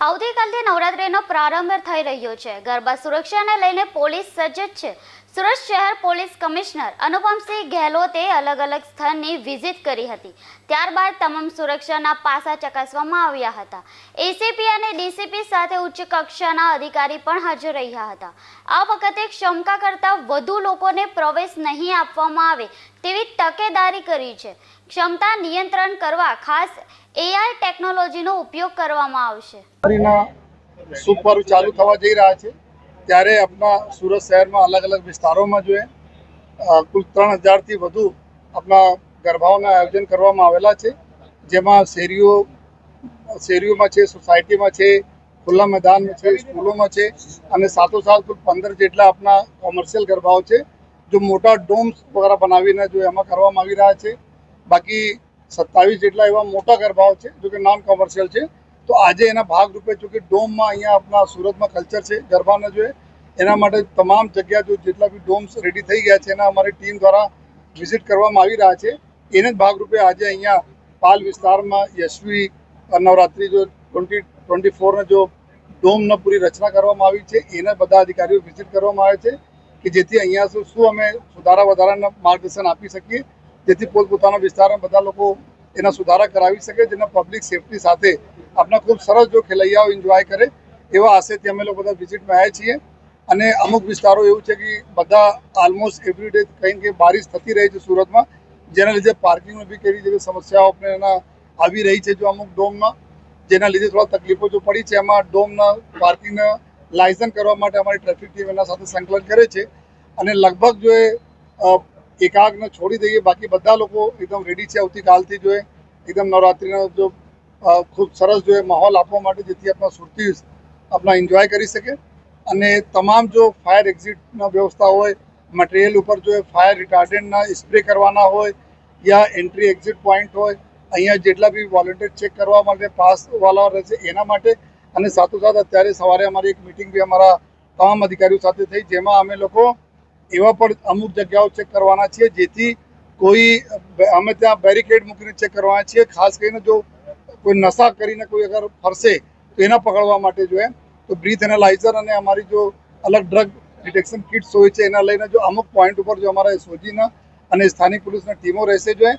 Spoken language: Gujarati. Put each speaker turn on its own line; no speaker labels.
આવતીકાલથી નવરાત્રીનો પ્રારંભ થઈ રહ્યો છે. ગરબા સુરક્ષાને લઈને પોલીસ સજ્જ છે. સુરત શહેર પોલીસ કમિશનર અનુપમસિંહ ગેહલોતે અલગ અલગ સ્થળની વિઝિટ કરી હતી. ત્યારબાદ તમામ સુરક્ષાના પાસા ચકાસવામાં આવ્યા હતા. એસીપી અને ડીસીપી સાથે ઉચ્ચ કક્ષાના અધિકારી પણ હાજર રહ્યા હતા. આ વખતે ક્ષમતા કરતાં વધુ લોકોને પ્રવેશ નહીં આપવામાં આવે તેવી તકેદારી કરી છે. ક્ષમતા નિયંત્રણ કરવા ખાસ એઆઈ ટેકનોલોજીનો ઉપયોગ કરવામાં આવશે.
સુપર ચાલુ થવા જઈ રહ્યા છે. ત્યારે આપણા સુરત શહેરમાં અલગ અલગ વિસ્તારોમાં જોઈએ કુલ ત્રણ હજારથી વધુ આપણા ગરબાઓના આયોજન કરવામાં આવેલા છે, જેમાં શેરીઓ, શેરીઓમાં છે, સોસાયટીમાં છે, ખુલ્લા મેદાનમાં છે, સ્કૂલોમાં છે અને સાથોસાથ કુલ પંદર જેટલા આપણા કોમર્શિયલ ગરબાઓ છે, જો મોટા ડોમ્સ વગેરે બનાવીને જો એમાં કરવામાં આવી રહ્યા છે, બાકી સત્તાવીસ જેટલા એવા મોટા ગરબાઓ છે, જો કે નોન કોમર્શિયલ છે, તો આજે એના ભાગરૂપે જો કે ડોમમાં અહીંયા આપણા સુરતમાં કલ્ચર છે, ગરબાને જોઈએ એના માટે તમામ જગ્યા જો જેટલા બી ડોમ્સ રેડી થઈ ગયા છે, એના અમારી ટીમ દ્વારા વિઝિટ કરવામાં આવી રહ્યા છે. એને જ ભાગરૂપે આજે અહીંયા પાલ વિસ્તારમાં યશવી નવરાત્રિ જો ટ્વેન્ટી ટ્વેન્ટી ફોરને જો ડોમનો પૂરી રચના કરવામાં આવી છે, એના બધા અધિકારીઓ વિઝિટ કરવામાં આવે છે કે જેથી અહીંયા શું શું અમે સુધારા વધારાના માર્ગદર્શન આપી શકીએ, જેથી પોતપોતાના વિસ્તારમાં બધા લોકો એના સુધારા કરાવી શકે, જેના પબ્લિક સેફટી સાથે આપણા ખૂબ સરસ જો ખેલૈયાઓ એન્જોય કરે, એવા આશયથી અમે લોકો બધા વિઝિટમાં આવ્યા છીએ. અને અમુક વિસ્તારો એવું છે કે બધા ઓલમોસ્ટ એવરી ડે કંઈ કંઈ બારિશ થતી રહી છે સુરતમાં, જેના લીધે પાર્કિંગની બી કેવી જેવી સમસ્યાઓ આપણે એના આવી રહી છે જો અમુક ડોમમાં, જેના લીધે થોડા તકલીફો જો પડી છે, એમાં ડોમના પાર્કિંગના લાયસન્સ કરવા માટે અમારી ટ્રાફિક ટીમ એના સાથે સંકલન કરે છે. અને લગભગ જો એ એકાગને છોડી દઈએ, બાકી બધા લોકો એકદમ રેડી છે આવતીકાલથી જો એકદમ નવરાત્રિનો જો ખૂબ સરસ જો માહોલ આપવા માટે જેથી આપણા સુરતી, આપણા એન્જોય કરી શકે. અને તમામ જો ફાયર એક્ઝિટના વ્યવસ્થા હોય મટીરિયલ ઉપર જો ફાયર રિટાર્ડન્ટના સ્પ્રે કરવાના હોય યા એન્ટ્રી એક્ઝિટ પોઈન્ટ હોય, અહીંયા જેટલા બી વોલેન્ટિયર ચેક કરવા માટે પાસવાલા રહેશે એના માટે અને સાથોસાથ અત્યારે સવારે અમારી એક મિટિંગ બી અમારા તમામ અધિકારીઓ સાથે થઈ, જેમાં અમે લોકો એવા પણ અમુક જગ્યાઓ ચેક કરવાના છીએ, જેથી કોઈ, અમે ત્યાં બેરિકેડ મૂકીને ચેક કરવાના છીએ, ખાસ કરીને જો કોઈ નશા કરીને કોઈ અગર ફરશે, તો એના પકડવા માટે જો એમ તો બ્રીથ એનાલાઇઝર અને અમારી જો અલગ ડ્રગ ડિટેક્શન કિટ્સ હોય છે, એના લઈને જો અમુક પોઈન્ટ ઉપર જો અમારા એસઓજીના અને સ્થાનિક પોલીસના ટીમો રહેશે જો એ